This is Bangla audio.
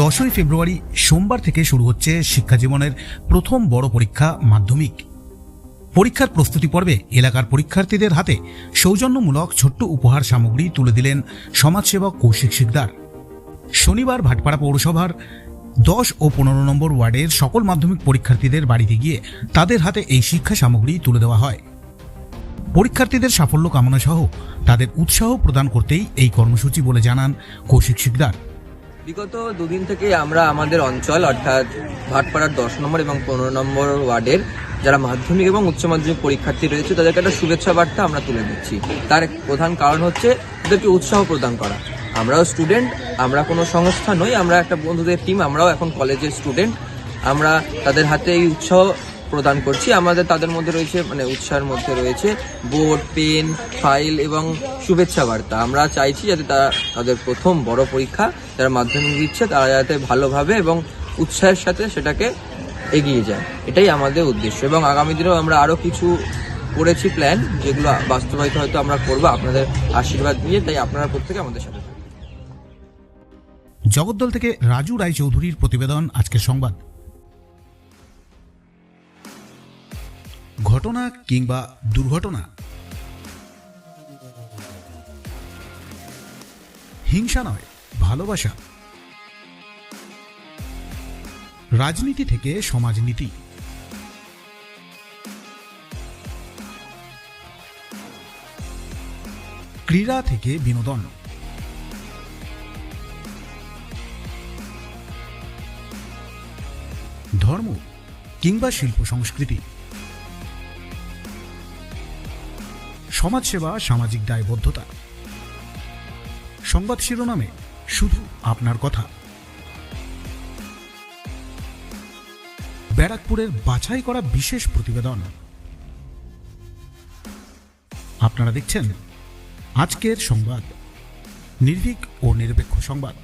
দশই ফেব্রুয়ারি সোমবার থেকে শুরু হচ্ছে শিক্ষা জীবনের প্রথম বড় পরীক্ষা মাধ্যমিক। পরীক্ষার প্রস্তুতি পর্বে এলাকার পরীক্ষার্থীদের হাতে সৌজন্যমূলক ছোট্ট উপহার সামগ্রী তুলে দিলেন সমাজসেবক কৌশিক শিকদার। শনিবার ভাটপাড়া পৌরসভার দশ ও পনেরো নম্বর ওয়ার্ডের সকল মাধ্যমিক পরীক্ষার্থীদের বাড়িতে গিয়ে তাদের হাতে এই শিক্ষা সামগ্রী তুলে দেওয়া হয়। পরীক্ষার্থীদের সাফল্য কামনা সহ তাদের উৎসাহ প্রদান করতেই এই কর্মসূচি বলে জানান কৌশিক শিকদার। বিগত দুদিন থেকে আমরা আমাদের অঞ্চল, অর্থাৎ ভাটপাড়ার দশ নম্বর এবং পনেরো নম্বর ওয়ার্ডের যারা মাধ্যমিক এবং উচ্চ মাধ্যমিক পরীক্ষার্থী রয়েছে, তাদেরকে একটা শুভেচ্ছা বার্তা আমরা তুলে দিচ্ছি। তার প্রধান কারণ হচ্ছে তাদেরকে উৎসাহ প্রদান করা। আমরাও স্টুডেন্ট, আমরা কোনো সংস্থা নই, আমরা একটা বন্ধুদের টিম আমরাও এখন কলেজের স্টুডেন্ট আমরা তাদের হাতে এই উৎসাহ প্রদান করছি। আমাদের তাদের মধ্যে রয়েছে মানে উৎসাহের মধ্যে রয়েছে বোর্ড পেন, ফাইল এবং শুভেচ্ছা বার্তা। আমরা চাইছি যাতে তারা তাদের প্রথম বড় পরীক্ষা যারা মাধ্যমিক দিচ্ছে, তারা যাতে ভালোভাবে এবং উৎসাহের সাথে সেটাকে এগিয়ে যায়। এটাই আমাদের উদ্দেশ্য। এবং আগামী দিনেও আমরা আরও কিছু করেছি প্ল্যান, যেগুলো বাস্তবায়িত হয়তো আমরা করব আপনাদের আশীর্বাদ নিয়ে, তাই আপনারা প্রত্যেকে আমাদের সাথে জগদ্দল থেকে রাজু রায়চৌধুরীর প্রতিবেদন, আজকের সংবাদ। ঘটনা কিংবা দুর্ঘটনা? হিংসা নয়, ভালোবাসা। রাজনীতি থেকে সমাজনীতি। ক্রীড়া থেকে বিনোদন। ধর্ম কিংবা শিল্প সংস্কৃতি। সমাজসেবা, সামাজিক দায়বদ্ধতা। সংবাদ শিরোনামে শুধু আপনার কথা। ব্যারাকপুরের বাছাই করা বিশেষ প্রতিবেদন। আপনারা দেখছেন আজকের সংবাদ। নির্ভীক ও নিরপেক্ষ সংবাদ।